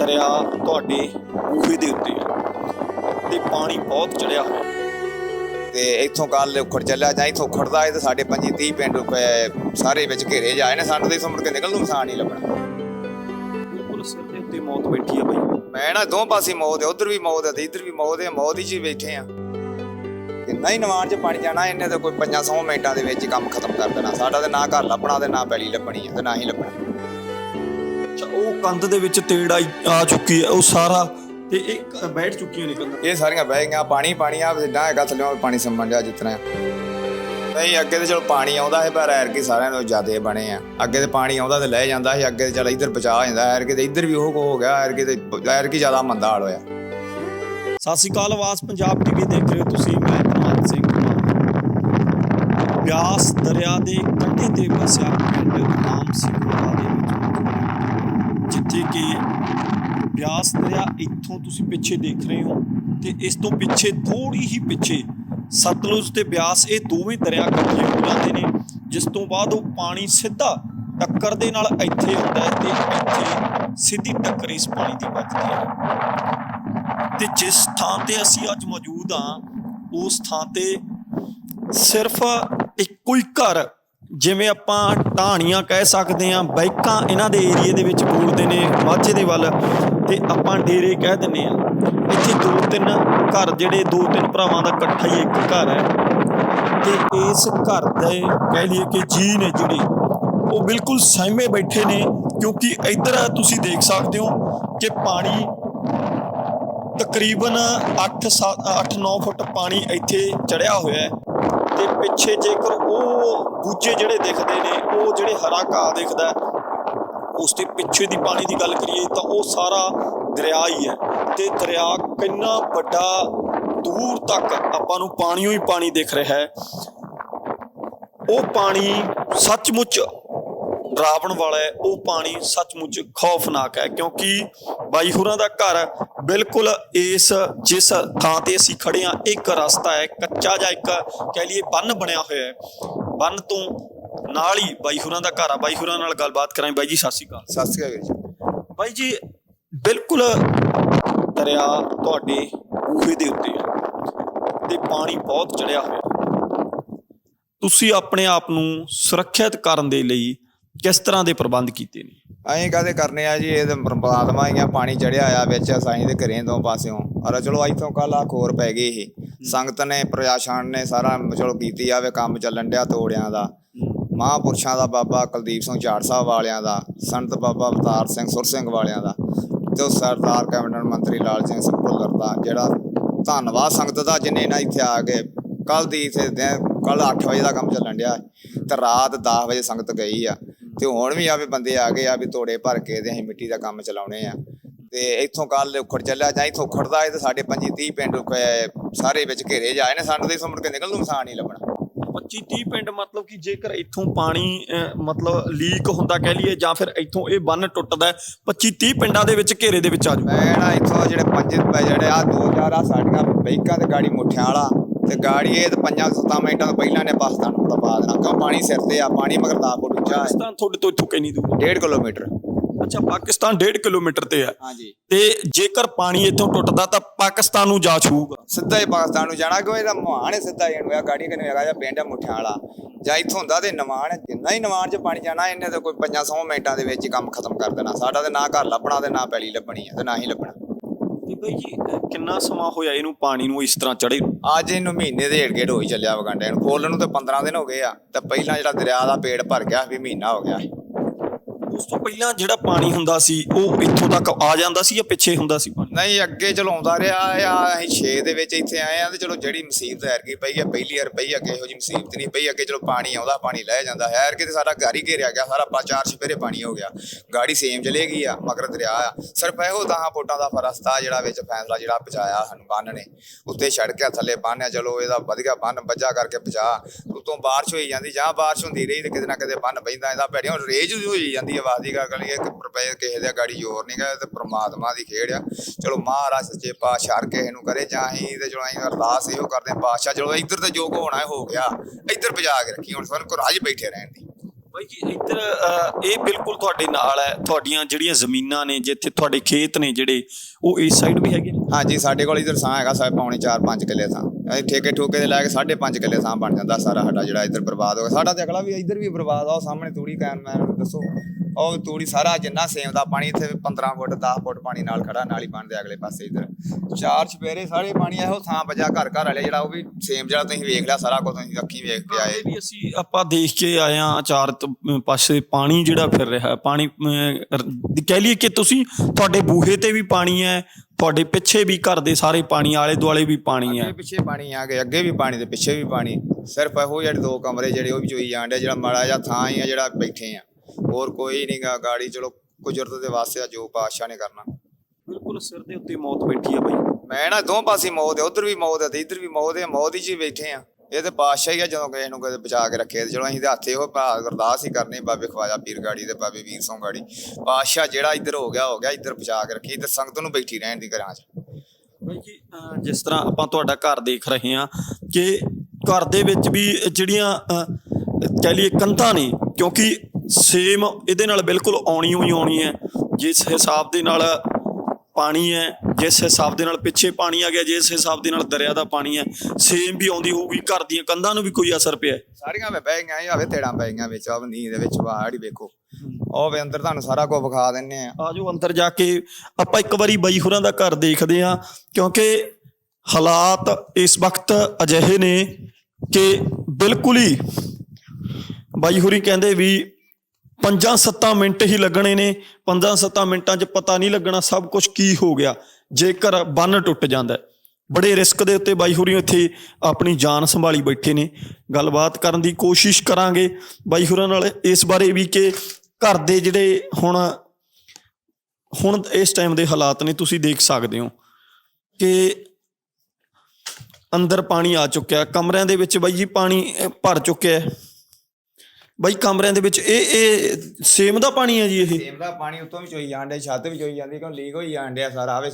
ਦਰਿਆ ਤੁਹਾਡੇ ਬੂਹੇ ਦੇ ਉੱਤੇ ਹੈ ਤੇ ਪਾਣੀ ਬਹੁਤ ਚੜਿਆ ਹੋਇਆ। ਤੇ ਇੱਥੋਂ ਕੱਲ ਉਖੜ ਚੱਲਿਆ ਜਾਂ ਇੱਥੋਂ ਖੜਦਾ ਹੈ ਤੇ ਸਾਡੇ 25 30 ਪਿੰਡ ਸਾਰੇ ਵਿੱਚ ਘੇਰੇ ਜਾਏ ਨੇ। ਸਾਨੂੰ ਤੇ ਇੱਥੋਂ ਮੁੜ ਕੇ ਨਿਕਲਣ ਨੂੰ ਮਸਾਨ ਨਹੀਂ ਲੱਭਣਾ। ਬਿਲਕੁਲ ਦੇ ਉੱਤੇ ਮੌਤ ਬੈਠੀ ਹੈ ਬਾਈ। ਮੈਂ ਨਾ ਦੋ ਪਾਸੇ ਮੌਤ ਹੈ ਉਧਰ ਵੀ ਮੌਤ ਹੈ ਤੇ ਇੱਧਰ ਵੀ ਮੌਤ ਹੈ ਮੌਤ ਹੀ ਹੀ ਬੈਠੇ ਆ ਕਿੰਨਾ ਹੀ ਨਵਾਨ ਚ ਪਾਣੀ ਜਾਣਾ ਇਹਨੇ ਤਾਂ ਕੋਈ 500 ਮਿੰਟਾਂ ਦੇ ਵਿੱਚ ਕੰਮ ਖਤਮ ਕਰ ਦੇਣਾ। ਸਾਡਾ ਤੇ ਨਾ ਘਰ ਲੱਭਣਾ ਤੇ ਨਾ ਪੈਲੀ ਲੱਭਣੀ ਤੇ ਨਾ ਹੀ ਲੱਭਣਾ। ਅੱਛਾ ਉਹ ਕੰਧ ਦੇ ਵਿੱਚ ਤੇੜ ਆਈ- ਆ ਚੁੱਕੀ ਹੈ ਉਹ ਸਾਰਾ ਤੇ ਇਹ ਬੈਠ ਚੁੱਕੀਆਂ ਨੇ ਕੰਧਾਂ। ਇਹ ਸਾਰੀਆਂ ਬਹਿ ਗਈਆਂ ਪਾਣੀ ਪਾਣੀ ਆ ਸਿੱਧਾ ਹੈਗਾ ਥੱਲੇ ਪਾਣੀ ਸੰਮਣ ਜਾ ਜਿਤਨਾ। ਨਹੀਂ ਅੱਗੇ ਤੇ ਚਲੋ ਪਾਣੀ ਆਉਂਦਾ ਹੈ ਪਰ ਐਰ ਕੀ ਸਾਰਿਆਂ ਨੂੰ ਜ਼ਿਆਦੇ ਬਣੇ ਆ। ਅੱਗੇ ਤੇ ਪਾਣੀ ਆਉਂਦਾ ਤੇ ਲੈ ਜਾਂਦਾ ਸੀ ਅੱਗੇ ਤੇ ਚਲ ਇੱਧਰ ਬਚਾ ਜਾਂਦਾ ਐਰ ਕੀ ਤੇ ਇੱਧਰ ਵੀ ਉਹ ਕੋ ਹੋ ਗਿਆ ਐਰ ਕੀ ਤੇ ਐਰ ਕੀ ਜ਼ਿਆਦਾ ਮੰਦਾ ਹਾਲ ਹੋਇਆ। ਸਤਿ ਸ਼੍ਰੀ ਅਕਾਲ ਆਵਾਜ਼ ਪੰਜਾਬ ਟੀਵੀ ਦੇਖ ਰਹੇ ਹੋ ਤੁਸੀਂ ਮੈਂ ਧਨਵੰਤ ਸਿੰਘ ਬਿਆਸ ਦਰਿਆ ਦੇ ਕੰਢੇ ਤੇ ਵਸਿਆ ਪਿੰਡ ਨਾਮ ਸਿੰਘਵਾਲਾ ਦੇ ਜੇ ਕਿ ਬਿਆਸ ਦਰਿਆ ਇੱਥੋਂ ਤੁਸੀਂ ਪਿੱਛੇ ਦੇਖ ਰਹੇ ਹੋ ਤੇ ਇਸ ਤੋਂ ਪਿੱਛੇ ਥੋੜੀ ਹੀ ਪਿੱਛੇ ਸਤਲੁਜ ਤੇ ਬਿਆਸ ਇਹ ਦੋਵੇਂ ਦਰਿਆ ਇਕੱਠੇ ਹੋ ਜਾਂਦੇ ਨੇ, ਜਿਸ ਤੋਂ ਬਾਅਦ ਉਹ ਪਾਣੀ ਸਿੱਧਾ ਟੱਕਰ ਦੇ ਨਾਲ ਇੱਥੇ ਆਉਂਦਾ ਹੈ ਤੇ ਇੱਥੇ ਸਿੱਧੀ ਟੱਕਰ ਇਸ ਪਾਣੀ ਦੀ ਵੱਜਦੀ ਹੈ। ਤੇ ਜਿਸ ਥਾਂ ਤੇ ਅਸੀਂ ਅੱਜ ਮੌਜੂਦ ਹਾਂ, ਉਸ ਥਾਂ ਤੇ ਸਿਰਫ ਇੱਕੋ ਹੀ ਘਰ ਜਿਵੇਂ ਆਪਾਂ ਢਾਣੀਆਂ ਕਹਿ ਸਕਦੇ ਹਾਂ, ਬਾਈਕਾਂ ਇਹਨਾਂ ਦੇ ਏਰੀਏ ਦੇ ਵਿੱਚ ਬੋਲਦੇ ਨੇ, ਮਾਝੇ ਦੇ ਵੱਲ, ਤੇ ਆਪਾਂ ਡੇਰੇ ਕਹਿ ਦਿੰਨੇ ਆ ਇੱਥੇ ਦੋ ਤਿੰਨ ਘਰ ਜਿਹੜੇ, ਦੋ ਤਿੰਨ ਭਰਾਵਾਂ ਦਾ ਇਕੱਠਾ ਹੀ ਇੱਕ ਘਰ ਹੈ। ਤੇ ਇਸ ਘਰ ਦੇ ਕਹਿ ਲਈਏ ਕਿ ਜੀ ਨੇ ਜਿਹੜੇ, ਉਹ ਬਿਲਕੁਲ ਸਹਿਮੇ ਬੈਠੇ ਨੇ, ਕਿਉਂਕਿ ਇੱਧਰ ਤੁਸੀਂ ਦੇਖ ਸਕਦੇ ਹੋ ਕਿ ਪਾਣੀ ਤਕਰੀਬਨ 8 8-9 ਫੁੱਟ ਪਾਣੀ ਇੱਥੇ ਚੜਿਆ ਹੋਇਆ ਹੈ। ਤੇ ਪਿੱਛੇ ਜੇਕਰ ਉਹ ਦੂਜੇ ਜਿਹੜੇ ਦਿਖਦੇ ਨੇ ਉਹ ਜਿਹੜੇ ਹਰਾ ਘਾਹ ਦਿਖਦਾ ਹੈ, ਉਸ ਦੇ ਪਿੱਛੇ ਦੀ ਪਾਣੀ ਦੀ ਗੱਲ ਕਰੀਏ ਤਾਂ ਉਹ ਸਾਰਾ ਦਰਿਆ ਹੀ ਹੈ। ਤੇ ਦਰਿਆ ਕਿੰਨਾ ਵੱਡਾ ਦੂਰ ਤੱਕ ਆਪਾਂ ਨੂੰ ਪਾਣੀਓ ਹੀ ਪਾਣੀ ਦਿਖ ਰਿਹਾ ਹੈ। ਉਹ ਪਾਣੀ ਸੱਚਮੁੱਚ ਡਰਾਵਣ ਵਾਲਾ ਹੈ ਉਹ ਪਾਣੀ ਸੱਚਮੁੱਚ ਖੌਫਨਾਕ ਹੈ ਕਿਉਂਕਿ ਬਾਈ ਹੋਰਾਂ ਦਾ ਘਰ ਬਿਲਕੁਲ ਇਸ ਜਿਸ ਥਾਂ ਤੇ ਅਸੀਂ ਖੜੇ ਹਾਂ ਇੱਕ ਰਸਤਾ ਹੈ ਕੱਚਾ ਜਾਂ ਇੱਕ ਕਹਿ ਲਈਏ ਬੰਨ ਬਣਿਆ ਹੋਇਆ ਹੈ। ਬੰਨ ਤੋਂ ਨਾਲ ਹੀ ਬਾਈ ਹੋਰਾਂ ਦਾ ਘਰ ਆ। ਬਾਈ ਹੋਰਾਂ ਨਾਲ ਗੱਲਬਾਤ ਕਰਾਂ ਬਾਈ ਜੀ ਸਤਿ ਸ਼੍ਰੀ ਅਕਾਲ। ਸਤਿ ਸ਼੍ਰੀ ਅਕਾਲ ਜੀ। ਬਾਈ ਜੀ ਬਿਲਕੁਲ ਦਰਿਆ ਤੁਹਾਡੇ ਬੂਹੇ ਦੇ ਉੱਤੇ ਹੈ ਤੇ ਪਾਣੀ ਬਹੁਤ ਚੜਿਆ ਹੋਇਆ ਤੁਸੀਂ ਆਪਣੇ ਆਪ ਨੂੰ ਸੁਰੱਖਿਅਤ ਕਰਨ ਦੇ ਲਈ ਕਿਸ ਤਰ੍ਹਾਂ ਦੇ ਪ੍ਰਬੰਧ ਕੀਤੇ ਨੇ? ਅਸੀਂ ਕਾਹਦੇ ਕਰਨੇ ਆ ਜੀ? ਇਹ ਤਾਂ ਪਰਮਾਤਮਾ ਹੀ ਆ ਪਾਣੀ ਚੜਿਆ ਆ ਵਿੱਚ ਸਾਈਂ ਦੇ ਘਰੇ ਦੋ ਪਾਸਿਓਂ। ਔਰ ਚਲੋ ਇੱਥੋਂ ਕੱਲ ਆ ਖੋਰ ਪੈ ਗਈ ਇਹ। ਸੰਗਤ ਨੇ ਪ੍ਰਸ਼ਾਸਨ ਨੇ ਸਾਰਾ ਚਲੋ ਕੀਤੀ ਆਵੇ ਕੰਮ ਚੱਲਣ ਡਿਆ ਤੋੜਿਆਂ ਦਾ। ਮਹਾਂਪੁਰਸ਼ਾਂ ਦਾ ਬਾਬਾ ਕੁਲਦੀਪ ਸਿੰਘ ਝਾੜ ਸਾਹਿਬ ਵਾਲਿਆਂ ਦਾ ਸੰਤ ਬਾਬਾ ਅਵਤਾਰ ਸਿੰਘ ਸੁਰ ਸਿੰਘ ਵਾਲਿਆਂ ਦਾ ਤੇ ਉਹ ਸਰਦਾਰ ਕੈਬਨਿਟ ਮੰਤਰੀ ਲਾਲ ਸਿੰਘ ਭੁੱਲਰ ਦਾ ਜਿਹੜਾ ਧੰਨਵਾਦ ਸੰਗਤ ਦਾ ਜਿਨੇ ਨਾ ਇੱਥੇ ਆ ਕੇ ਕੱਲ ਦੀ ਇੱਥੇ ਕੱਲ 8 ਵਜੇ ਦਾ ਕੰਮ ਚੱਲਣ ਡਿਆ। ਤੇ ਰਾਤ 10 ਵਜੇ ਸੰਗਤ ਗਈ ਆ। ਤੇ ਹੁਣ ਵੀ ਆਵੇ ਬੰਦੇ ਆ ਗਏ ਆ ਵੀ ਤੋੜੇ ਭਰ ਕੇ ਤੇ ਅਸੀਂ ਮਿੱਟੀ ਦਾ ਕੰਮ ਚਲਾਉਣੇ ਆ। ਤੇ ਇੱਥੋਂ ਕੱਲ ਉਖੜ ਚੱਲਿਆ ਜਾਂ ਇੱਥੋਂ ਖੜਦਾ ਹੈ ਤੇ ਸਾਡੇ 25 30 ਪਿੰਡ ਸਾਰੇ ਵਿੱਚ ਘੇਰੇ ਜਾਏ ਨੇ ਸਾਨੂੰ ਤੇ ਮੁੜ ਕੇ ਨਿਕਲਣ ਨੂੰ ਮਸਾਨ ਨਹੀਂ ਲੱਭਣਾ। 25 30 ਪਿੰਡ ਮਤਲਬ ਕਿ ਜੇਕਰ ਇੱਥੋਂ ਪਾਣੀ ਮਤਲਬ ਲੀਕ ਹੁੰਦਾ ਕਹਿ ਲਈਏ ਜਾਂ ਫਿਰ ਇੱਥੋਂ ਇਹ ਬੰਨ ਟੁੱਟਦਾ ਹੈ, 25 30 ਪਿੰਡਾਂ ਦੇ ਵਿੱਚ ਘੇਰੇ ਦੇ ਵਿੱਚ ਆ ਜਾਊ। ਮੈਂ ਨਾ ਇੱਥੋਂ ਜਿਹੜੇ ਪੰਜ ਜਿਹੜੇ ਆ ਦੋ ਚਾਰ ਆ ਸਾਡੀਆਂ ਬਾਈਕਾਂ ਤੇ ਗਾੜੀ ਮੁੱਠਿਆਂ ਵਾਲਾ ਤੇ ਗਾੜੀ ਇਹ ਤੇ ਪੰਜਾਂ ਸੱਤਾਂ ਮਿੰਟਾਂ ਤੋਂ ਪਹਿਲਾਂ ਨੇ ਪਾਕਿਸਤਾਨ ਨੂੰ ਦਬਾ ਦੇਣਾ ਕਿਉਂ ਪਾਣੀ ਸਿਰ ਤੇ ਆ ਪਾਣੀ ਮਗਰ ਦਾ ਪਾਕਿਸਤਾਨ ਤੁਹਾਡੇ ਤੋਂ ਇੱਥੋਂ ਕਿੰਨੀ ਦੂਰ। ਹੈ? 1.5 ਕਿਲੋਮੀਟਰ। ਅੱਛਾ ਪਾਕਿਸਤਾਨ 1.5 ਕਿਲੋਮੀਟਰ ਤੇ ਹਾਂਜੀ। ਤੇ ਜੇਕਰ ਪਾਣੀ ਇੱਥੋਂ ਟੁੱਟਦਾ ਤਾਂ ਪਾਕਿਸਤਾਨ ਨੂੰ ਜਾ ਛੂਗਾ ਸਿੱਧਾ ਹੀ ਪਾਕਿਸਤਾਨ ਨੂੰ ਜਾਣਾ ਕਿਉਂ ਇਹਦਾ ਮੁਹਾਨ ਹੈ ਸਿੱਧਾ ਇਹਨੂੰ ਇਹ ਗਾੜੀ ਕਿਨੇ ਹੈਗਾ ਜਾਂ ਪਿੰਡ ਮੁੱਠਿਆਂ ਵਾਲਾ। ਜਾਂ ਇੱਥੋਂ ਹੁੰਦਾ ਤੇ ਨਵਾਨ ਜਿੰਨਾ ਹੀ ਨਵਾਨ 'ਚ ਪਾਣੀ ਜਾਣਾ ਇਹਨੇ ਤਾਂ ਕੋਈ 500 ਮਿੰਟਾਂ ਦੇ ਵਿੱਚ ਹੀ ਕੰਮ ਖਤਮ ਕਰ ਦੇਣਾ। ਸਾਡਾ ਤੇ ਨਾ ਘਰ ਲੱਭਣਾ ਤੇ ਨਾ ਪੈਲੀ ਲੱਭਣੀ ਹੈ ਤੇ ਨਾ ਹੀ ਲੱਭਣਾ। ਤੇ ਬਈ ਜੀ? ਅਹ, ਕਿੰਨਾ ਸਮਾਂ ਹੋਇਆ ਇਹਨੂੰ ਪਾਣੀ ਨੂੰ ਇਸ ਤਰ੍ਹਾਂ ਚੜੇ ਅੱਜ ਇਹਨੂੰ ਮਹੀਨੇ ਦੇ ਢੇੜ ਗੇੜ ਹੋਈ ਚੱਲਿਆ ਵਗੰਡੇ ਨੂੰ। ਫੁੱਲ ਨੂੰ ਤੇ 15 ਦਿਨ ਹੋ ਗਏ ਆ। ਤੇ ਪਹਿਲਾਂ ਜਿਹੜਾ ਦਰਿਆ ਦਾ ਪੇੜ ਭਰ ਗਿਆ ਵੀ ਮਹੀਨਾ ਹੋ ਗਿਆ ਉਸ ਤੋਂ ਪਹਿਲਾਂ ਜਿਹੜਾ ਪਾਣੀ ਹੁੰਦਾ ਸੀ, ਉਹ ਇੱਥੋਂ ਤੱਕ ਆ ਜਾਂਦਾ ਸੀ ਜਾਂ ਪਿੱਛੇ ਹੁੰਦਾ ਸੀ ਪਾਣੀ? ਨਹੀਂ, ਅੱਗੇ ਚਲੋ ਆਉਂਦਾ ਰਿਹਾ ਆ, ਅਸੀਂ 6 ਦੇ ਵਿੱਚ ਇੱਥੇ ਆਏ ਆ ਤੇ ਚਲੋ ਜਿਹੜੀ ਮੁਸੀਬਤ ਐਰ ਕੀ ਪਈ ਆ, ਪਹਿਲੀ ਵਾਰ ਪਈ ਅੱਗੇ ਇਹੋ ਜੀ ਮੁਸੀਬਤ ਨਹੀਂ ਪਈ, ਅੱਗੇ ਚਲੋ ਪਾਣੀ ਆਉਂਦਾ, ਪਾਣੀ ਲੈ ਜਾਂਦਾ ਹੈ ਐਰ ਤੇ ਸਾਡਾ ਘਰ ਹੀ ਘੇਰਿਆ ਗਿਆ, ਸਾਰਾ ਪਾ ਚਾਰ ਛਪੇਰੇ ਪਾਣੀ ਹੋ ਗਿਆ, ਗਾੜੀ ਸੇਮ ਚਲੇ ਗਈ ਆ, ਮਗਰ ਦਰਿਆ ਆ, ਸਿਰਫ ਇਹੋ ਦਹਾਂ ਫੁੱਟਾਂ ਦਾ ਫਰਸਤਾ ਜਿਹੜਾ ਵਿੱਚ ਫੈਸਲਾ ਜਿਹੜਾ ਪਹੁੰਚਾਇਆ ਸਾਨੂੰ ਬੰਨ ਨੇ, ਉੱਤੇ ਛੜ ਕੇ ਥੱਲੇ ਬੰਨਿਆ ਚਲੋ ਇਹਦਾ ਵਧੀਆ ਬੰਨ ਵੱਜਾ ਕਰਕੇ ਪਹੁੰਚਾ ਉਤੋਂ ਬਾਰਿਸ਼ ਹੋਈ ਜਾਂਦੀ, ਜਾਂ ਬਾਰਿਸ਼ ਹੁੰਦੀ ਰਹੀ ਤੇ ਕਿਤੇ ਨਾ ਕਿਤੇ ਬੰਨ ਪੈਂਦਾ, ਇਹਦਾ ਭੈੜੀਆਂ ਰੇਜ ਹੋਈ ਜਾਂਦੀ ਆ ਆਵਾਜ਼ ਦੀ ਗੱਲ ਕਰੀਏ ਕਿ ਰੁਪਏ ਕਿਸੇ ਦੇ ਗਾੜੀ ਜ਼ੋਰ ਨਹੀਂ ਗਾ ਤੇ ਪ੍ਰਮਾਤਮਾ ਦੀ ਖੇਡ ਆ। ਚਲੋ ਮਹਾਰਾਜ ਸੱਚੇ ਪਾਤਸ਼ਾਹ ਕਿਸੇ ਨੂੰ ਕਰੇ ਜਾਂ ਤੇ ਚਲੋ ਅਸੀਂ ਅਰਦਾਸ ਇਹੋ ਕਰਦੇ ਪਾਤਸ਼ਾਹ ਚਲੋ ਇੱਧਰ ਤੇ ਜੋ ਕੋ ਹੋਣਾ ਹੈ ਗਿਆ ਇੱਧਰ ਪਜਾ ਕੇ ਰੱਖੀ ਹੁਣ ਸਾਨੂੰ ਕੋ ਰਾਜ ਬੈਠੇ ਰਹਿਣ ਦੀ। ਬਾਈ ਜੀ ਇੱਧਰ ਇਹ ਬਿਲਕੁਲ ਤੁਹਾਡੇ ਨਾਲ ਹੈ ਤੁਹਾਡੀਆਂ ਜਿਹੜੀਆਂ ਜ਼ਮੀਨਾਂ ਨੇ ਜਿੱਥੇ ਤੁਹਾਡੇ ਖੇਤ ਨੇ ਜਿਹੜੇ ਉਹ ਇਸ ਸਾਈਡ ਵੀ ਹੈਗੇ ਹਾਂਜੀ ਸਾਡੇ ਕੋਲ ਇਧਰ ਸਾਂ ਹੈਗਾ ਸਾਰੇ ਪੌਣੇ 4-5 ਕਿੱਲੇ ਥਾਂ। ਅਸੀਂ ਠੇਕੇ ਠੋਕੇ ਦੇ ਲੈ ਕੇ 5.5 ਕਿੱਲੇ ਥਾਂ ਬਣ ਜਾਂਦਾ ਸਾਰਾ ਸਾਡਾ ਜਿਹੜਾ ਇੱਧਰ ਬਰਬਾਦ ਹੋ ਗਿਆ। ਸਾਡਾ ਤੇ ਅਗਲਾ ਵੀ ਇੱਧਰ ਵੀ ਬਰਬਾਦ ਆ ਉਹ ਸਾਹਮਣੇ ਤੂੜੀ ਕਾਇਮ ਮੈਂ ਦੱਸੋ। ਉਹ ਤੂੜੀ ਸਾਰਾ ਜਿੰਨਾ ਸੇਮ ਦਾ ਪਾਣੀ ਇੱਥੇ 15 ਫੁੱਟ 10 ਫੁੱਟ ਪਾਣੀ ਨਾਲ ਖੜਾ ਨਾਲ ਹੀ ਬਣਦੇ ਅਗਲੇ ਪਾਸੇ ਇੱਧਰ। ਚਾਰ ਛਪੇਰੇ ਸਾਰੇ ਪਾਣੀ ਇਹੋ ਥਾਂ ਬਚਾ ਘਰ ਘਰ ਵਾਲੇ ਜਿਹੜਾ ਉਹ ਵੀ ਸੇਮ ਜਿਹੜਾ ਤੁਸੀਂ ਵੇਖ ਲਿਆ ਸਾਰਾ ਕੁਝ ਤੁਸੀਂ ਅੱਖੀਂ ਵੇਖ ਕੇ ਆਏ। ਵੀ ਅਸੀਂ ਆਪਾਂ ਦੇਖ ਕੇ ਆਏ ਆ ਚਾਰ ਪਾਸੇ ਪਾਣੀ ਜਿਹੜਾ ਫਿਰ ਰਿਹਾ ਪਾਣੀ ਕਹਿ ਲਈਏ ਕਿ ਤੁਸੀਂ ਤੁਹਾਡੇ ਬੂਹੇ ਤੇ ਵੀ ਪਾਣੀ ਹੈ ਤੁਹਾਡੇ ਪਿੱਛੇ ਵੀ ਘਰ ਦੇ ਸਾਰੇ ਪਾਣੀ ਆਲੇ ਦੁਆਲੇ ਵੀ ਪਾਣੀ ਹੈ। ਪਿੱਛੇ ਪਾਣੀ ਆ ਗਏ ਅੱਗੇ ਵੀ ਪਾਣੀ ਤੇ ਪਿੱਛੇ ਵੀ ਪਾਣੀ। ਸਿਰਫ ਇਹੋ ਜਿਹੜੇ ਦੋ ਕਮਰੇ ਜਿਹੜੇ ਉਹ ਵੀ ਚੋਈ ਜਾਂਦੇ ਜਿਹੜਾ ਮਾੜਾ ਜਿਹਾ ਥਾਂ ਹੀ ਆ ਜਿਹੜਾ ਬੈਠੇ ਆ। ਹੋਰ ਕੋਈ ਨਹੀਂਗਾ ਗਾੜੀ ਚਲੋ ਕੁਦਰਤ ਦੇ ਵਾਸਤੇ ਆ ਜੋ ਪਾਤਸ਼ਾਹ ਨੇ ਕਰਨਾ। ਬਿਲਕੁਲ ਸਿਰ ਦੇ ਉੱਤੇ ਮੌਤ ਬੈਠੀ ਆ ਬਾਈ। ਮੈਂ ਨਾ ਦੋ ਪਾਸੇ ਮੌਤ ਹੈ ਉਧਰ ਵੀ ਮੌਤ ਹੈ ਤੇ ਇੱਧਰ ਵੀ ਮੌਤ ਹੈ ਮੌਤ ਹੀ ਚ ਹੀ ਬੈਠੇ ਆ। ਇਹ ਤੇ ਪਾਤਸ਼ਾਹ ਹੀ ਆ ਜਦੋਂ ਕਿਸੇ ਨੂੰ ਕਦੇ ਬਚਾ ਕੇ ਰੱਖੇ ਤੇ ਚਲੋ ਅਸੀਂ ਤੇ ਹੱਥੇ ਉਹ ਭਾ ਅਰਦਾਸ ਹੀ ਕਰਨੀ ਬਾਬੇ ਖਵਾਜਾ ਪੀਰ ਗਾੜੀ ਤੇ ਬਾਬੇ ਵੀਰ ਸੋਂ ਗਾੜੀ। ਪਾਤਸ਼ਾਹ ਜਿਹੜਾ ਇੱਧਰ ਹੋ ਗਿਆ ਹੋ ਗਿਆ ਇੱਧਰ ਬਚਾ ਕੇ ਰੱਖੀ ਤੇ ਸੰਗਤ ਨੂੰ ਬੈਠੀ ਰਹਿਣ ਦੀ ਘਰਾਂ 'ਚ। ਬਾਈ ਜੀ ਅਹ, ਜਿਸ ਤਰ੍ਹਾਂ ਆਪਾਂ ਤੁਹਾਡਾ ਘਰ ਦੇਖ ਰਹੇ ਹਾਂ ਕਿ ਘਰ ਦੇ ਵਿੱਚ ਵੀ ਜਿਹੜੀਆਂ ਅਹ, ਕਹਿ ਲਈਏ ਕੰਧਾਂ ਨੇ ਕਿਉਂਕਿ ਸੇਮ ਇਹਦੇ ਨਾਲ ਬਿਲਕੁਲ ਆਉਣੀ ਹੋਈ ਆਉਣੀ ਹੈ। ਜਿਸ ਹਿਸਾਬ ਦੇ ਨਾਲ ਪਾਣੀ ਹੈ ਜਿਸ ਹਿਸਾਬ ਦੇ ਨਾਲ ਪਿੱਛੇ ਪਾਣੀ ਆ ਗਿਆ ਜਿਸ ਹਿਸਾਬ ਦੇ ਨਾਲ ਦਰਿਆ ਦਾ ਪਾਣੀ ਹੈ ਸੇਮ ਵੀ ਆਉਂਦੀ ਹੋਊਗੀ ਘਰ ਦੀਆਂ ਕੰਧਾਂ ਨੂੰ ਵੀ ਕੋਈ ਅਸਰ ਪਿਆ। ਸਾਰੀਆਂ ਵੇ ਬਹਿ ਗਈਆਂ ਆਵੇ ਤੇੜਾਂ ਪੈ ਗਈਆਂ ਵਿੱਚ ਆਹ ਨੀਂਦ ਦੇ ਵਿੱਚ ਬਾਹਰ ਹੀ ਵੇਖੋ। ਉਹ ਵੇ ਅੰਦਰ ਤੁਹਾਨੂੰ ਸਾਰਾ ਕੁਝ ਵਿਖਾ ਦਿੰਨੇ ਆ। ਆਜੋ ਅੰਦਰ ਜਾ ਕੇ ਆਪਾਂ ਇੱਕ ਵਾਰੀ ਬਾਈ ਹੋਰਾਂ ਦਾ ਘਰ ਦੇਖਦੇ ਹਾਂ ਕਿਉਂਕਿ ਹਾਲਾਤ ਇਸ ਵਕਤ ਅਜਿਹੇ ਨੇ ਕਿ ਬਿਲਕੁਲ ਹੀ ਬਾਈ ਹੋਰੀ ਕਹਿੰਦੇ ਵੀ 5-7 ਮਿੰਟ ਹੀ ਲੱਗਣੇ ਨੇ 5-7 ਮਿੰਟਾਂ 'ਚ ਪਤਾ ਨਹੀਂ ਲੱਗਣਾ ਸਭ ਕੁਝ ਕੀ ਹੋ ਗਿਆ, ਜੇਕਰ ਬੰਨ ਟੁੱਟ ਜਾਂਦਾ ਬੜੇ ਰਿਸਕ ਦੇ ਉੱਤੇ ਬਾਈ ਹੋਰੀ ਇੱਥੇ ਆਪਣੀ ਜਾਨ ਸੰਭਾਲੀ ਬੈਠੇ ਨੇ। ਗੱਲਬਾਤ ਕਰਨ ਦੀ ਕੋਸ਼ਿਸ਼ ਕਰਾਂਗੇ ਬਾਈ ਹੋਰਾਂ ਨਾਲ ਇਸ ਬਾਰੇ ਵੀ ਕਿ ਘਰ ਦੇ ਜਿਹੜੇ ਹੁਣ ਹੁਣ ਇਸ ਟਾਈਮ ਦੇ ਹਾਲਾਤ ਨੇ, ਤੁਸੀਂ ਦੇਖ ਸਕਦੇ ਹੋ ਕਿ ਅੰਦਰ ਪਾਣੀ ਆ ਚੁੱਕਿਆ, ਕਮਰਿਆਂ ਦੇ ਵਿੱਚ ਬਾਈ ਜੀ ਪਾਣੀ ਭਰ ਚੁੱਕਿਆ ਬਾਈ ਕਮਰਿਆਂ ਦੇ ਵਿੱਚ ਇਹ ਇਹ ਸੇਮ ਦਾ ਪਾਣੀ ਹੈ ਜੀ ਇਹ? ਸੇਮ ਦਾ ਪਾਣੀ ਉੱਤੋਂ ਵੀ ਚੋਈ ਜਾਂਦੇ ਛੱਤ ਵੀ ਚੋਈ ਜਾਂਦੀ ਕਿਉਂ ਲੀਕ ਹੋਈ ਜਾਂਦੇ ਆ ਸਾਰਾ ਆਵੇ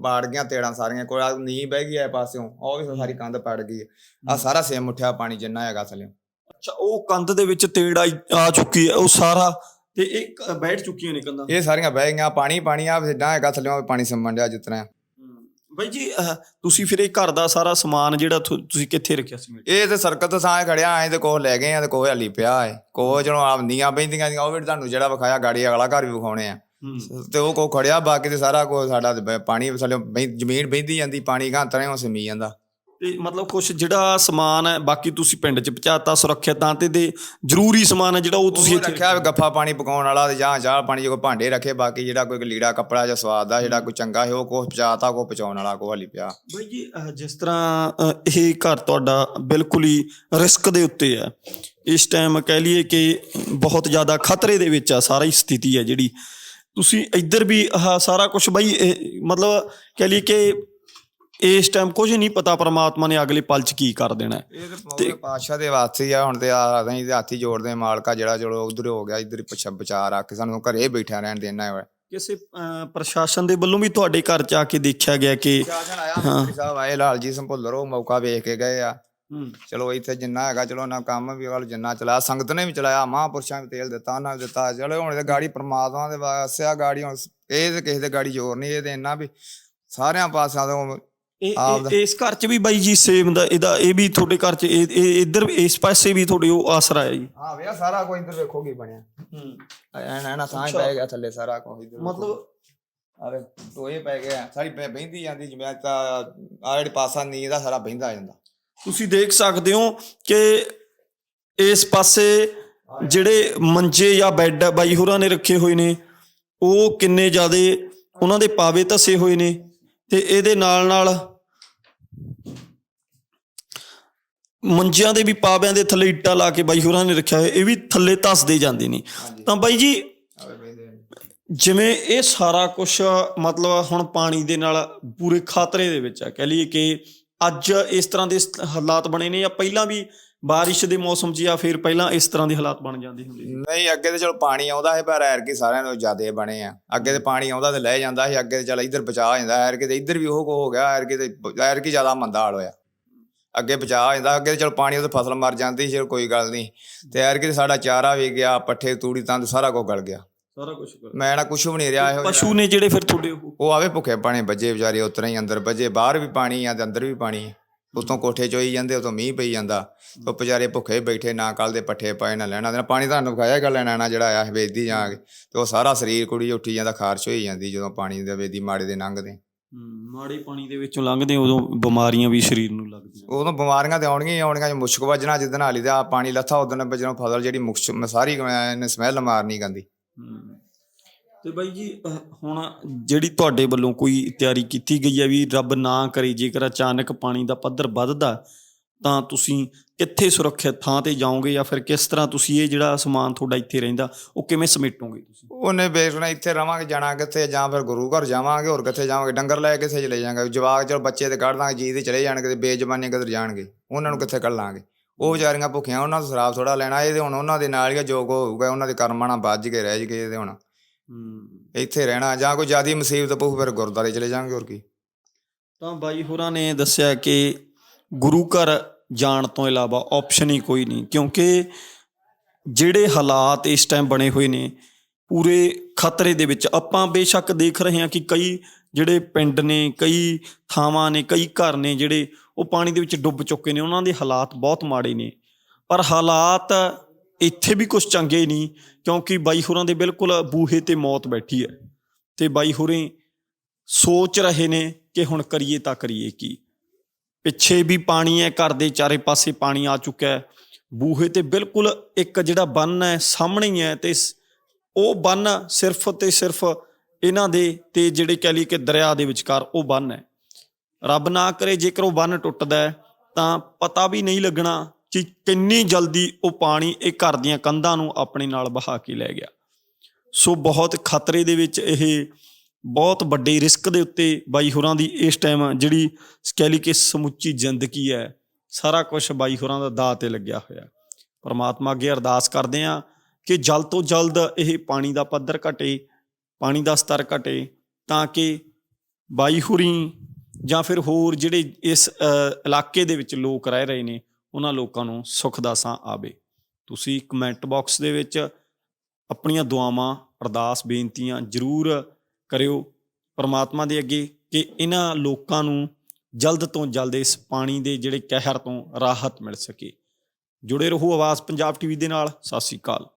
ਬਾੜ ਗਿਆ ਤੇੜਾਂ ਸਾਰੀਆਂ ਕੋਈ ਆਹ ਨੀਂਹ ਬਹਿ ਗਈ ਐ ਪਾਸਿਓਂ ਉਹ ਵੀ ਸਾਰੀ ਕੰਧ ਪੜ ਗਈ ਆ। ਸਾਰਾ ਸੇਮ ਉੱਠਿਆ ਪਾਣੀ ਜਿੰਨਾ ਹੈਗਾ ਥੱਲੇ ਅੱਛਾ ਉਹ ਕੰਧ ਦੇ ਵਿੱਚ ਤੇੜ ਆ ਚੁੱਕੀ ਹੈ ਉਹ ਸਾਰਾ ਤੇ ਇਹ ਬੈਠ ਚੁੱਕੀਆਂ ਨੇ ਕੰਧਾਂ? ਇਹ ਸਾਰੀਆਂ ਬਹਿ ਗਈਆਂ ਪਾਣੀ ਪਾਣੀ ਆ ਜਿੱਦਾਂ ਹੈਗਾ ਥੱਲੇ ਪਾਣੀ ਸੰਮਣ ਡਿਆ ਜਿਤਨਾ ਬਾਈ ਜੀ ਅਹ, ਤੁਸੀਂ ਫਿਰ ਇਹ ਘਰ ਦਾ ਸਾਰਾ ਸਮਾਨ ਜਿਹੜਾ ਤੁ- ਤੁਸੀਂ ਕਿੱਥੇ ਰੱਖਿਆ ਸੀ ਇਹ ਤੇ ਸਰਕਤ ਸਾਂ ਖੜਿਆ ਐ ਤੇ ਕੋਹ ਲੈ ਗਏ ਆ ਤੇ ਕੋਹ ਹਲੀ ਪਿਆ ਐ ਕੋਹ ਜਦੋਂ ਆਉਂਦੀਆਂ ਬੈਂਦੀਆਂ ਦੀਆਂ ਉਹ ਵੀ ਤੁਹਾਨੂੰ ਜਿਹੜਾ ਵਿਖਾਇਆ ਗਾੜੀ ਅਗਲਾ ਘਰ ਵੀ ਵਿਖਾਉਣੇ ਆ। ਹੂੰ। ਤੇ ਉਹ ਕੋ ਖੜਿਆ ਬਾਕੀ ਤੇ ਸਾਰਾ ਕੋ ਸਾਡਾ ਤੇ ਬ- ਪਾਣੀ ਥੱਲੇ ਜ਼ਮੀਨ ਬਹਿੰਦੀ ਜਾਂਦੀ ਪਾਣੀ ਘਾਂ ਤਰੇ ਉਹ ਸਮੀ ਜਾਂਦਾ। ਤੇ ਮਤਲਬ ਕੁਝ ਜਿਹੜਾ ਸਮਾਨ ਹੈ ਬਾਕੀ ਤੁਸੀਂ ਪਿੰਡ 'ਚ ਪਹੁੰਚਾਤਾ ਸੁਰੱਖਿਅਤ ਤਾਂ ਤੇ ਦੇ ਜ਼ਰੂਰੀ ਸਮਾਨ ਹੈ ਜਿਹੜਾ ਉਹ ਤੁਸੀਂ ਤੁਸੀਂ ਇੱਥੇ ਰੱਖਿਆ ਵੀ ਗੱਫਾ ਪਾਣੀ ਪਕਾਉਣ ਵਾਲਾ ਤੇ ਜਾਂ ਚਾਹ ਪਾਣੀ ਜੇ ਕੋਈ ਭਾਂਡੇ ਰੱਖੇ ਬਾਕੀ ਜਿਹੜਾ ਕੋਈ ਲੀੜਾ ਕੱਪੜਾ ਜਾਂ ਸਵਾਦ ਦਾ ਜਿਹੜਾ ਕੋਈ ਚੰਗਾ ਹੈ ਉਹ ਕੋ ਪਚਾਤਾ ਕੋ ਪਚਾਉਣ ਵਾਲਾ ਕੋ ਹਲੀ ਪਿਆ। ਬਾਈ ਜੀ ਅਹ, ਜਿਸ ਤਰ੍ਹਾਂ ਅਹ, ਇਹ ਘਰ ਤੁਹਾਡਾ ਬਿਲਕੁਲ ਹੀ ਰਿਸਕ ਦੇ ਉੱਤੇ ਹੈ। ਇਸ ਟਾਈਮ ਕਹਿ ਲਈਏ ਕਿ ਬਹੁਤ ਜ਼ਿਆਦਾ ਖਤਰੇ ਦੇ ਵਿੱਚ ਆ ਸਾਰੀ ਸਥਿਤੀ ਹੈ ਜਿਹੜੀ। ਤੁਸੀਂ ਇੱਧਰ ਵੀ ਆਹ ਸਾਰਾ ਕੁਝ ਬਾਈ ਇਹ, ਮਤਲਬ ਕਹਿ ਲਈਏ ਕਿ ਇਸ ਟਾਈਮ ਕੁਝ ਨਹੀਂ ਪਤਾ ਪ੍ਰਮਾਤਮਾ ਨੇ ਅਗਲੇ ਪਲ 'ਚ ਕੀ ਕਰ ਦੇਣਾ ਹੈ। ਇਹ ਤੇ ਪਾਤਸ਼ਾਹ ਦੇ ਵਾਸਤੇ ਹੀ ਆ ਹੁਣ ਤੇ ਆ ਅਸੀਂ ਤੇ ਹੱਥੀ ਜੋੜਦੇ ਮਾਲਕਾ ਜਿਹੜਾ ਚਲੋ ਉਧਰ ਹੋ ਗਿਆ ਇੱਧਰ ਪਛਾ ਬਚਾ ਰੱਖ ਕੇ ਸਾਨੂੰ ਘਰੇ ਬੈਠਾ ਰਹਿਣ ਦੇਣਾ ਹੈ। ਕਿਸੇ ਅਹ, ਪ੍ਰਸ਼ਾਸਨ ਦੇ ਵੱਲੋਂ ਵੀ ਤੁਹਾਡੇ ਘਰ 'ਚ ਆ ਕੇ ਦੇਖਿਆ ਗਿਆ ਕਿ ਸ਼ਾਸਨ ਆਇਆ ਮੰਤਰੀ ਸਾਹਿਬ ਆਏ ਲਾਲ ਜੀ ਸੰਭੁੱਲਰ ਉਹ ਮੌਕਾ ਵੇਖ ਕੇ ਗਏ ਆ। ਚਲੋ ਇੱਥੇ ਜਿੰਨਾ ਹੈਗਾ ਚਲੋ ਨਾ ਕੰਮ ਵੀ ਵੱਲ ਜਿੰਨਾ ਚਲਾਇਆ ਸੰਗਤ ਨੇ ਵੀ ਚਲਾਇਆ ਮਹਾਂਪੁਰਸ਼ਾਂ ਨੇ ਤੇਲ ਦਿੱਤਾ ਉਹਨਾਂ ਨੇ ਦਿੱਤਾ। ਚਲੋ ਹੁਣ ਤੇ ਗਾੜੀ ਪ੍ਰਮਾਤਮਾ ਦੇ ਵਾਸਤੇ ਆ ਗਾੜੀ ਹੁਣ ਇਹ ਤੇ ਕਿਸੇ ਦੇ ਗਾੜੀ ਜ਼ੋਰ ਨਹੀਂ ਇਹ ਤੇ ਇੰਨਾ ਵੀ ਸਾਰਿਆਂ ਪਾਸਿਆਂ ਤੋਂ ਇਹ-। ਇਸ ਘਰ 'ਚ ਵੀ ਬਾਈ ਜੀ ਸੇਮ ਦਾ ਇਹਦਾ ਇਹ ਵੀ ਤੁਹਾਡੇ ਘਰ 'ਚ ਇਹ ਇਹ ਇੱਧਰ ਇਸ ਪਾਸੇ ਵੀ ਤੁਹਾਡੇ ਉਹ ਆਸਰਾ ਹੈ ਜੀ। ਹਾਂ ਵੇ ਸਾਰਾ ਕੋਈ ਇੱਧਰ ਵੇਖੋ ਕੀ ਬਣਿਆ। ਹੂੰ। ਐਨਾ ਐਨਾ ਸਾਂਝ ਅੱਛਾ। ਪੈ ਗਿਆ ਥੱਲੇ ਸਾਰਾ ਕੁਝ ਇੱਧਰ ਮਤਲਬ ਆਵੇ ਟੋਏ ਪੈ ਗਏ ਆ, ਸਾਰੀ ਬਹਿ- ਬਹਿੰਦੀ ਜਾਂਦੀ ਜਿਵੇਂ ਤਾਂ ਆ ਜਿਹੜੀ ਪਾਸਾ ਨੀਂਦ ਦਾ ਸਾਰਾ ਬਹਿੰਦਾ ਜਾਂਦਾ। ਤੁਸੀਂ ਦੇਖ ਸਕਦੇ ਹੋ ਕਿ ਇਸ ਪਾਸੇ ਜਿਹੜੇ ਮੰਜੇ ਜਾਂ ਬੈੱਡ ਬਾਈ ਹੋਰਾਂ ਨੇ ਰੱਖੇ ਹੋਏ ਨੇ ਉਹ ਕਿੰਨੇ ਜ਼ਿਆਦੇ ਉਹਨਾਂ ਦੇ ਪਾਵੇ ਧਸੇ ਹੋਏ ਨੇ। ਤੇ ਇਹਦੇ ਨਾਲ ਨਾਲ ਮੰਜਿਆਂ ਦੇ ਵੀ ਪਾਵਿਆਂ ਦੇ ਥੱਲੇ ਇੱਟਾਂ ਲਾ ਕੇ ਬਾਈ ਹੋਰਾਂ ਨੇ ਰੱਖਿਆ ਹੋਇਆ ਇਹ ਵੀ ਥੱਲੇ ਧਸਦੇ ਜਾਂਦੇ ਨੇ ਤਾਂ ਬਾਈ ਜੀ। ਜਿਵੇਂ ਇਹ ਸਾਰਾ ਕੁਝ ਮਤਲਬ ਹੁਣ ਪਾਣੀ ਦੇ ਨਾਲ ਪੂਰੇ ਖਤਰੇ ਦੇ ਵਿੱਚ ਆ ਕਹਿ ਲਈਏ ਕਿ ਅੱਜ ਇਸ ਤਰ੍ਹਾਂ ਦੇ ਹਾਲਾਤ ਬਣੇ ਨੇ ਜਾਂ ਪਹਿਲਾਂ ਵੀ ਬਾਰਿਸ਼ ਦੇ ਮੌਸਮ 'ਚ ਜਾਂ ਫਿਰ ਪਹਿਲਾਂ ਇਸ ਤਰ੍ਹਾਂ ਦੇ ਹਾਲਾਤ ਬਣ ਜਾਂਦੇ ਹੁੰਦੇ ਸੀ? ਨਹੀਂ ਅੱਗੇ ਤੇ ਚਲੋ ਪਾਣੀ ਆਉਂਦਾ ਹੈ ਪਰ ਐਰ ਕੇ ਸਾਰਿਆਂ ਨੂੰ ਜ਼ਿਆਦੇ ਬਣੇ ਆ। ਅੱਗੇ ਤੇ ਪਾਣੀ ਆਉਂਦਾ ਤੇ ਲੈ ਜਾਂਦਾ ਸੀ ਅੱਗੇ ਤੇ ਚਲ ਇੱਧਰ ਬਚਾ ਹੋ ਜਾਂਦਾ ਐਰ ਕੇ ਤੇ ਇੱਧਰ ਵੀ ਉਹ ਕੋ ਹੋ ਗਿਆ ਐਰ ਕੇ ਤੇ ਐਰ ਕੀ ਜ਼ਿਆਦਾ ਮੰਦਾ ਹਾਲ ਹੋਇਆ। ਅੱਗੇ ਬਚਾ ਹੋ ਜਾਂਦਾ ਅੱਗੇ ਚਲ ਪਾਣੀ ਉਹਦੇ ਫਸਲ ਮਰ ਜਾਂਦੀ ਸੀ ਚਲ ਕੋਈ ਗੱਲ ਨਹੀਂ। ਤੇ ਐਰ ਕਿ ਸਾਡਾ ਚਾਰਾ ਵੀ ਗਿਆ ਪੱਠੇ ਤੂੜੀ ਤੰਦ ਸਾਰਾ ਕੁਝ ਗਲ ਗਿਆ। ਸਾਰਾ ਕੁਝ ਕਰ ਮੈਂ ਨਾ ਕੁਝ ਵੀ ਨਹੀਂ ਰਿਹਾ ਇਹੋ ਪਸ਼ੂ ਨੇ ਜਿਹੜੇ ਫਿਰ ਤੁਹਾਡੇ ਉਹ ਉਹ ਆਵੇ ਭੁੱਖੇ ਪਾਣੀ ਵੱਜੇ ਵਿਚਾਰੇ ਉਤਰਾ ਹੀ ਅੰਦਰ ਵੱਜੇ ਬਾਹਰ ਵੀ ਪਾਣੀ ਆ ਤੇ ਅੰਦਰ ਵੀ ਪਾਣੀ ਆ। ਉਤੋਂ ਕੋਠੇ ਚੋਈ ਜਾਂਦੇ ਉਤੋਂ ਮੀਂਹ ਪਈ ਜਾਂਦਾ। ਉਹ ਵਿਚਾਰੇ ਭੁੱਖੇ ਬੈਠੇ ਨਾ ਕੱਲ ਦੇ ਪੱਠੇ ਪਏ ਨਾ ਲੈਣਾ ਦੇਣਾ। ਪਾਣੀ ਤੁਹਾਨੂੰ ਵਿਖਾਇਆ ਗੱਲ ਲੈਣਾ ਜਿਹੜਾ ਆਇਆ ਵੇਦੀ ਜਾ ਕੇ? ਤੇ ਉਹ ਸਾਰਾ ਸਰੀਰ ਕੁੜੀ ਉੱਠੀ ਜਾਂਦਾ ਖਾਰਸ਼ ਹੋਈ ਜਾਂਦੀ ਜਦੋਂ ਪਾਣੀ ਦੇ ਵੇਦੀ ਮਾੜੇ ਦੇ ਲੰਘਦੇ। ਮਾੜੇ ਪਾਣੀ ਦੇ ਵਿੱਚੋਂ ਲੰਘਦੇ ਉਦੋਂ ਬਿਮਾਰੀਆਂ ਵੀ ਸਰੀਰ ਨੂੰ ਲੱਗਦੀਆਂ। ਉਦੋਂ ਬਿਮਾਰੀਆਂ ਤੇ ਆਉਣਗੀਆਂ ਹੀ ਆਉਣਗੀਆਂ ਜੇ ਮੁਸ਼ਕ ਵੱਜਣਾ ਜਿੱਦਣ ਹਾਲੀ ਦਾ ਪਾਣੀ ਲੱਥਾ ਉਦੋਂ ਜਦੋਂ ਫਸਲ ਜਿਹੜੀ ਮੁਸ਼ਕ ਸਾਰੀ ਇਹਨੇ ਸਮੈਲ ਮਾਰਨੀ ਗੰਦੀ। ਤੇ ਬਾਈ ਜੀ ਹੁਣ ਜਿਹੜੀ ਤੁਹਾਡੇ ਵੱਲੋਂ ਕੋਈ ਤਿਆਰੀ ਕੀਤੀ ਗਈ ਹੈ ਵੀ ਰੱਬ ਨਾ ਕਰੇ, ਜੇਕਰ ਅਚਾਨਕ ਪਾਣੀ ਦਾ ਪੱਧਰ ਵੱਧਦਾ, ਤਾਂ ਤੁਸੀਂ ਕਿੱਥੇ ਸੁਰੱਖਿਅਤ ਥਾਂ ਤੇ ਜਾਓਗੇ ਜਾਂ ਫਿਰ ਕਿਸ ਤਰ੍ਹਾਂ ਤੁਸੀਂ ਇਹ ਜਿਹੜਾ ਸਮਾਨ ਤੁਹਾਡਾ ਇੱਥੇ ਰਹਿੰਦਾ, ਉਹ ਕਿਵੇਂ ਸਮੇਟੋਗੇ ਤੁਸੀਂ? ਉਹਨੇ ਵੇਖਣਾ, ਇੱਥੇ ਰਵਾਂਗੇ, ਜਾਣਾ ਕਿੱਥੇ ਜਾਂ ਫਿਰ ਗੁਰੂ ਘਰ ਜਾਵਾਂਗੇ, ਹੋਰ ਕਿੱਥੇ ਜਾਵਾਂਗੇ, ਡੰਗਰ ਲੈ ਕੇ ਕਿੱਥੇ ਚਲੇ ਜਾਵਾਂਗੇ ਜਵਾਕ ਚਲ ਬੱਚੇ ਤੇ ਕੱਢ ਦਾਂਗੇ ਜੀ ਤੇ ਚਲੇ ਜਾਣਗੇ ਤੇ ਬੇਜ਼ਬਾਨੀ ਕਿਧਰ ਜਾਣਗੇ, ਉਹਨਾਂ ਨੂੰ ਕਿੱਥੇ ਕੱਢ ਲਾਂਗੇ ਉਹ ਵਿਚਾਰੀਆਂ ਭੁੱਖੀਆਂ, ਉਹਨਾਂ ਤੋਂ ਸ਼ਰਾਬ ਥੋੜਾ ਲੈਣਾ, ਇਹ ਤੇ ਹੁਣ ਉਹਨਾਂ ਦੇ ਨਾਲ ਹੀ ਜੋ ਕੋ ਹੋਊਗਾ, ਉਹਨਾਂ ਦੇ ਕਰਮਾਂ ਨਾਲ ਵੱਜ ਕੇ ਰਹਿ ਜਗੇ ਤੇ ਹੁਣ ਇੱਥੇ ਰਹਿਣਾ ਜਾਂ ਕੋਈ ਜ਼ਿਆਦੀ ਮੁਸੀਬਤ ਪਊ ਫਿਰ ਗੁਰਦਾਰੇ ਚਲੇ ਜਾਵਾਂਗੇ ਹੋਰ ਕੀ। ਤਾਂ ਬਾਈ ਹੋਰਾਂ ਨੇ ਦੱਸਿਆ ਕਿ ਗੁਰੂ ਘਰ ਜਾਣ ਤੋਂ ਇਲਾਵਾ ਆਪਸ਼ਨ ਹੀ ਕੋਈ ਨਹੀਂ ਕਿਉਂਕਿ ਜਿਹੜੇ ਹਾਲਾਤ ਇਸ ਟਾਈਮ ਬਣੇ ਹੋਏ ਨੇ ਪੂਰੇ ਖਤਰੇ ਦੇ ਵਿੱਚ। ਆਪਾਂ ਬੇਸ਼ੱਕ ਦੇਖ ਰਹੇ ਹਾਂ ਕਿ ਕਈ ਜਿਹੜੇ ਪਿੰਡ ਨੇ ਕਈ ਥਾਵਾਂ ਨੇ ਕਈ ਘਰ ਨੇ ਜਿਹੜੇ ਉਹ ਪਾਣੀ ਦੇ ਵਿੱਚ ਡੁੱਬ ਚੁੱਕੇ ਨੇ ਉਹਨਾਂ ਦੇ ਹਾਲਾਤ ਬਹੁਤ ਮਾੜੇ ਨੇ। ਪਰ ਹਾਲਾਤ ਇੱਥੇ ਵੀ ਕੁਝ ਚੰਗੇ ਨਹੀਂ, ਕਿਉਂਕਿ ਬਾਈ ਹੋਰਾਂ ਦੇ ਬਿਲਕੁਲ ਬੂਹੇ ਤੇ ਮੌਤ ਬੈਠੀ ਹੈ। ਤੇ ਬਾਈ ਹੋਰੇ ਸੋਚ ਰਹੇ ਨੇ ਕਿ ਹੁਣ ਕਰੀਏ ਤਾਂ ਕਰੀਏ ਕੀ। ਪਿੱਛੇ ਵੀ ਪਾਣੀ ਹੈ, ਘਰ ਦੇ ਚਾਰੇ ਪਾਸੇ ਪਾਣੀ ਆ ਚੁੱਕਾ ਹੈ। ਬੂਹੇ ਤੇ ਬਿਲਕੁਲ ਇੱਕ ਜਿਹੜਾ ਬੰਨ ਹੈ, ਸਾਹਮਣੇ ਹੀ ਹੈ ਤੇ ਉਹ ਬੰਨ ਸਿਰਫ ਤੇ ਸਿਰਫ ਇਹਨਾਂ ਦੇ ਤੇ ਜਿਹੜੇ ਕਹਿ ਲਈ ਕਿ ਦਰਿਆ ਦੇ ਵਿਚਕਾਰ ਉਹ ਬੰਨ ਹੈ। ਰੱਬ ਨਾ ਕਰੇ ਜੇਕਰ ਉਹ ਬੰਨ ਟੁੱਟਦਾ ਤਾਂ ਪਤਾ ਵੀ ਨਹੀਂ ਲੱਗਣਾ ਕਿ ਕਿੰਨੀ ਜਲਦੀ ਉਹ ਪਾਣੀ ਇਹ ਘਰ ਦੀਆਂ ਕੰਧਾਂ ਨੂੰ ਆਪਣੇ ਨਾਲ ਬਹਾ ਕੇ ਲੈ ਗਿਆ। ਸੋ ਬਹੁਤ ਖਤਰੇ ਦੇ ਵਿੱਚ ਇਹ ਬਹੁਤ ਵੱਡੇ ਰਿਸਕ ਦੇ ਉੱਤੇ ਬਾਈ ਹੋਰਾਂ ਦੀ ਇਸ ਟਾਈਮ ਜਿਹੜੀ ਕਹਿ ਲਈ ਕਿ ਸਮੁੱਚੀ ਜ਼ਿੰਦਗੀ ਹੈ, ਸਾਰਾ ਕੁਝ ਬਾਈ ਹੋਰਾਂ ਦਾ ਦਾਅ ਤੇ ਲੱਗਿਆ ਹੋਇਆ। ਪਰਮਾਤਮਾ ਅੱਗੇ ਅਰਦਾਸ ਕਰਦੇ ਆ ਕਿ ਜਲਦ ਤੋਂ ਜਲਦ ਇਹ ਪਾਣੀ ਦਾ ਪੱਧਰ ਘਟੇ, ਪਾਣੀ ਦਾ ਸਤਰ ਘਟੇ ਤਾਂ ਕਿ ਬਾਈ ਹੁਰੀ ਜਾਂ ਫਿਰ ਹੋਰ ਜਿਹੜੇ ਇਸ ਇਲਾਕੇ ਦੇ ਵਿੱਚ ਲੋਕ ਰਹਿ ਰਹੇ ਨੇ ਉਹਨਾਂ ਲੋਕਾਂ ਨੂੰ ਸੁੱਖ ਦਾ ਸਾਹ ਆਵੇ। ਤੁਸੀਂ ਕਮੈਂਟ ਬਾਕਸ ਦੇ ਵਿੱਚ ਆਪਣੀਆਂ ਦੁਆਵਾਂ, ਅਰਦਾਸ, ਬੇਨਤੀਆਂ ਜ਼ਰੂਰ ਕਰਿਓ। ਪਰਮਾਤਮਾ ਦੇ ਅੱਗੇ ਕਿ ਇਹਨਾਂ ਲੋਕਾਂ ਨੂੰ ਜਲਦ ਤੋਂ ਜਲਦ ਇਸ ਪਾਣੀ ਦੇ ਜਿਹੜੇ ਕਹਿਰ ਤੋਂ ਰਾਹਤ ਮਿਲ ਸਕੇ। ਜੁੜੇ ਰਹੋ ਆਵਾਜ਼ ਪੰਜਾਬ ਟੀਵੀ ਦੇ ਨਾਲ। ਸਤਿ ਸ੍ਰੀ ਅਕਾਲ।